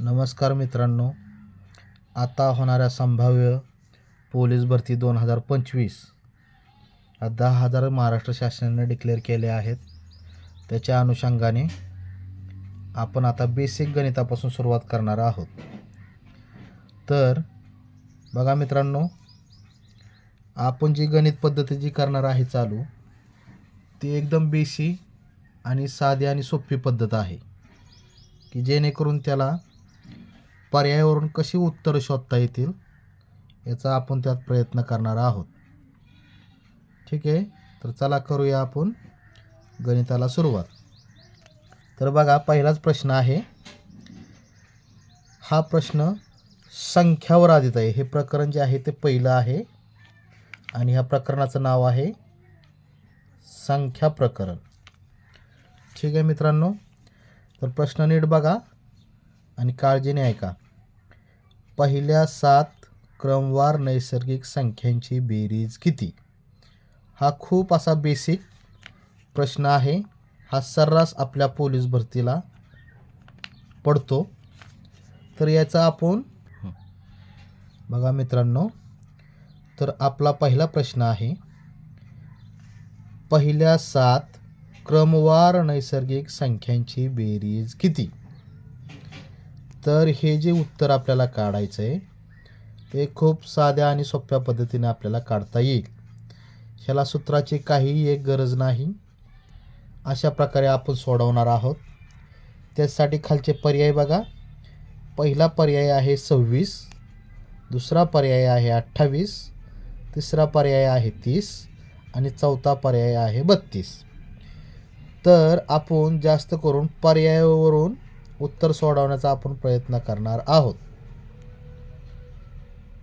नमस्कार मित्रांनो. आता होणाऱ्या संभाव्य पोलीस भरती दोन हजार पंचवीस. दहा हजार महाराष्ट्र शासनाने डिक्लेअर केले आहेत. त्याच्या अनुषंगाने आपण आता बेसिक गणितापासून सुरुवात करणार आहोत. तर बघा मित्रांनो आपण जी गणित पद्धती जी करणार आहे चालू ती एकदम बेसी आणि साधी आणि सोपी पद्धत आहे. की जेणेकरून त्याला पर्यायावरून कशी उत्तरं शोधता येतील याचा आपण त्यात प्रयत्न करणार आहोत. ठीक आहे? तर चला करूया आपण गणिताला सुरुवात. तर बघा पहिलाच प्रश्न आहे. हा प्रश्न संख्यावर आधारित आहे. हे प्रकरण जे आहे ते पहिलं आहे आणि ह्या प्रकरणाचं नाव आहे संख्या प्रकरण. ठीक आहे मित्रांनो? तर प्रश्न नीट बघा आणि काळजीने ऐका. पहिल्या सात क्रमवार नैसर्गिक संख्यांची बेरीज किती? हा खूप असा बेसिक प्रश्न आहे. हा सर्रास आपल्या पोलीस भरतीला पडतो. तर याचा आपण बघा मित्रांनो तर आपला पहिला प्रश्न आहे. पहिल्या सात क्रमवार नैसर्गिक संख्यांची बेरीज किती? तर हे जे उत्तर आपल्याला काढायचं आहे ते खूप साध्या आणि सोप्या पद्धतीने आपल्याला काढता येईल. ह्याला सूत्राची काहीही एक गरज नाही. अशा प्रकारे आपण सोडवणार आहोत. त्यासाठी खालचे पर्याय बघा. पहिला पर्याय आहे सव्वीस दुसरा पर्याय आहे अठ्ठावीस तिसरा पर्याय आहे तीस आणि चौथा पर्याय आहे बत्तीस. तर आपण जास्त करून पर्यायावरून उत्तर सोडवण्याचा आपण प्रयत्न करणार आहोत.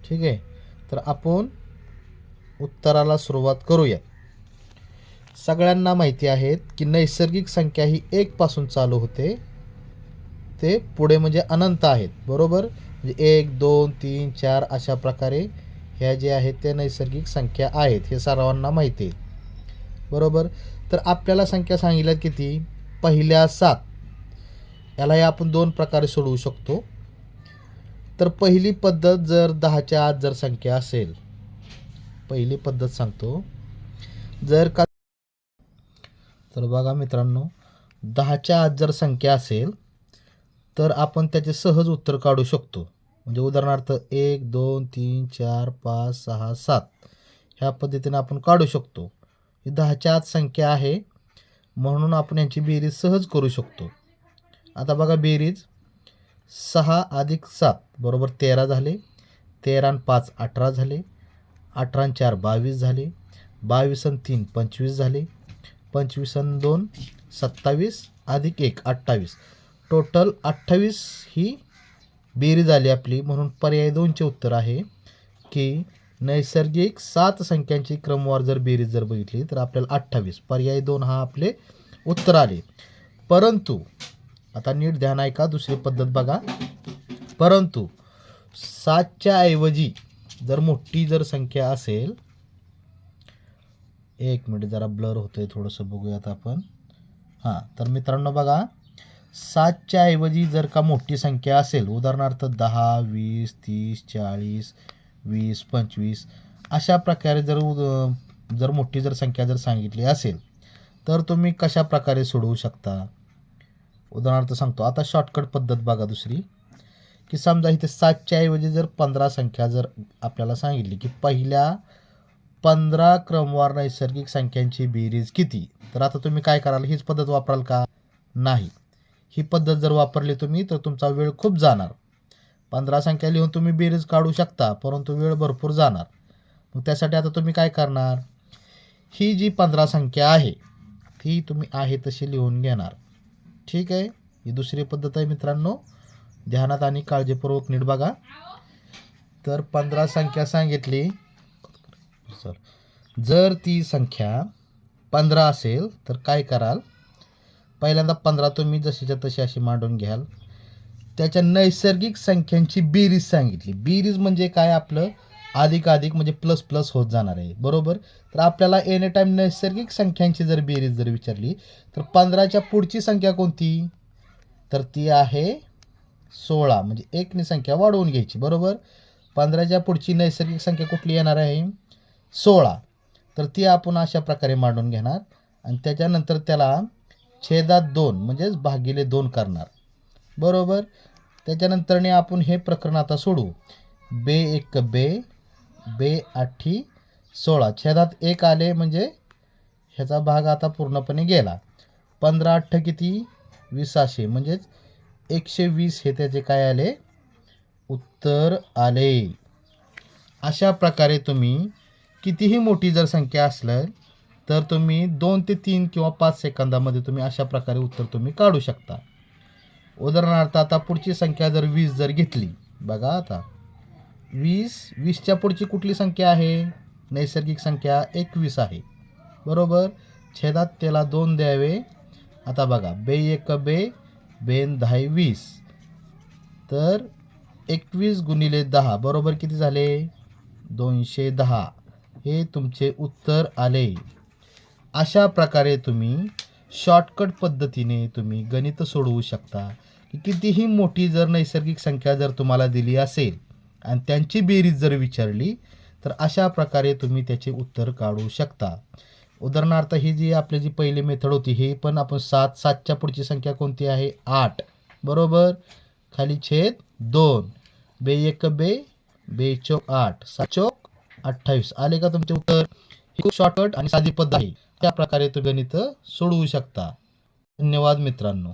ठीक आहे? तर आपण उत्तराला सुरुवात करूया सगळ्यांना माहिती आहेत की नैसर्गिक संख्या ही एकपासून चालू होते. ते पुढे म्हणजे अनंत आहेत. बरोबर? म्हणजे एक दोन तीन चार अशा प्रकारे ह्या जे आहेत त्या नैसर्गिक संख्या आहेत. हे सर्वांना माहिती आहे. बरोबर? तर आपल्याला संख्या सांगितल्यात किती? पहिल्या सात. यालाही आपण दोन प्रकारे सोडवू शकतो. तर पहिली पद्धत जर दहाच्या आत जर संख्या असेल पहिली पद्धत सांगतो. जर का तर बघा मित्रांनो दहाच्या आत जर संख्या असेल तर आपण त्याचे सहज उत्तर काढू शकतो. म्हणजे उदाहरणार्थ एक दोन तीन चार पाच सहा सात. ह्या पद्धतीने आपण काढू शकतो. ही दहाच्या आत संख्या आहे म्हणून आपण यांची बेरीज सहज करू शकतो. आता बघा बेरीज. सहा अधिक सात बरोबर तेरा झाले. तेरा आणि पाच अठरा झाले. अठरा आणि चार बावीस झाले. बावीस आणि तीन पंचवीस झाले. पंचवीस आणि दोन सत्तावीस अधिक एक अठ्ठावीस. टोटल अठ्ठावीस ही बेरीज आली आपली. म्हणून पर्याय दोनचे उत्तर आहे की नैसर्गिक सात संख्यांची क्रमवार जर बेरीज जर बघितली तर आपल्याला अठ्ठावीस. पर्याय दोन हा आपले उत्तर आले. परंतु आता नीट ध्यान ऐका दुसरी पद्धत बघा. परंतु सातच्या ऐवजी जर मोठी जर संख्या असेल एक मिनिट जरा ब्लर होतंय थोडंसं बघूयात आपण. हां तर मित्रांनो बघा सातच्या ऐवजी जर का मोठी संख्या असेल उदाहरणार्थ दहा वीस तीस चाळीस वीस पंचवीस अशा प्रकारे जर उद- जर मोठी जर संख्या जर सांगितली असेल तर तुम्ही कशा प्रकारे सोडवू शकता? उदाहरणार्थ सांगतो. आता शॉर्टकट पद्धत बघा दुसरी. की समजा इथे सातच्या ऐवजी जर पंधरा संख्या जर आपल्याला सांगितली की पहिल्या पंधरा क्रमवार नैसर्गिक संख्यांची बेरीज किती? तर आता तुम्ही काय कराल? हीच पद्धत वापराल का? नाही. ही पद्धत जर वापरली तुम्ही तर तुमचा वेळ खूप जाणार. पंधरा संख्या लिहून तुम्ही बेरीज काढू शकता परंतु वेळ भरपूर जाणार. मग त्यासाठी आता तुम्ही काय करणार? ही जी पंधरा संख्या आहे ती तुम्ही आहे तशी लिहून घेणार. ठीक आहे. ही दुसरी पद्धत आहे मित्रांनो. ध्यानात आणि काळजीपूर्वक नीट बघा. तर पंधरा संख्या सांगितली. सर. जर ती संख्या पंधरा असेल तर काय कराल? पहिल्यांदा पंधरा तुम्ही जशीच्या तशी अशी मांडून घ्याल. त्याच्या नैसर्गिक संख्यांची बेरीज सांगितली. बेरीज म्हणजे काय आपलं? अधिक अधिक म्हणजे प्लस प्लस होत जाणार आहे. बरोबर? तर आपल्याला एनी टाईम नैसर्गिक संख्यांची जर बेरीज जर विचारली तर पंधराच्या पुढची संख्या कोणती? तर ती आहे सोळा. म्हणजे एकनी संख्या वाढवून घ्यायची. बरोबर? पंधराच्या पुढची नैसर्गिक संख्या कुठली येणार आहे? सोळा. तर ती आपण अशा प्रकारे मांडून घेणार आणि त्याच्यानंतर त्याला छेदात दोन म्हणजेच भागिले दोन करणार. बरोबर? त्याच्यानंतरने आपण हे प्रकरण आता सोडू. बे एक बे बे आठी सोळा. छेदात एक आले म्हणजे ह्याचा भाग आता पूर्णपणे गेला. पंधरा अठ्ठ किती? विसाशे म्हणजेच एकशे वीस हे त्याचे काय आले? उत्तर आले. अशा प्रकारे तुम्ही कितीही मोठी जर संख्या असलं तर तुम्ही दोन ते तीन किंवा पाच सेकंदामध्ये तुम्ही अशा प्रकारे उत्तर तुम्ही काढू शकता. उदाहरणार्थ आता पुढची संख्या जर वीस जर घेतली बघा आता. वीस वीसच्या पुढची कुठली संख्या आहे? नैसर्गिक संख्या एकवीस आहे. बरोबर? छेदात त्याला दोन द्यावे. आता बघा बे एक बे बेन दहा वीस. तर एकवीस गुणिले दहा बरोबर किती झाले? दोनशे दहा. हे तुमचे उत्तर आले. अशा प्रकारे तुम्ही शॉर्टकट पद्धतीने तुम्ही गणित सोडवू शकता. की कितीही मोठी जर नैसर्गिक संख्या जर तुम्हाला दिली असेल आणि त्यांची बेरीज जर विचारली तर अशा प्रकारे तुम्ही त्याचे उत्तर काढू शकता. उदाहरणार्थ ही जी आपली जी पहिली मेथड होती ही पण आपण सात सातच्या पुढची संख्या कोणती आहे? आठ. बरोबर? खाली छेद दोन. बे एक बे. बे चौक आठ. सात चौक अठ्ठावीस. आले का तुमचे उत्तर? ही खूप शॉर्टकट आणि साधी पद्धत आहे. त्या प्रकारे तुम्ही गणित सोडवू शकता. धन्यवाद मित्रांनो.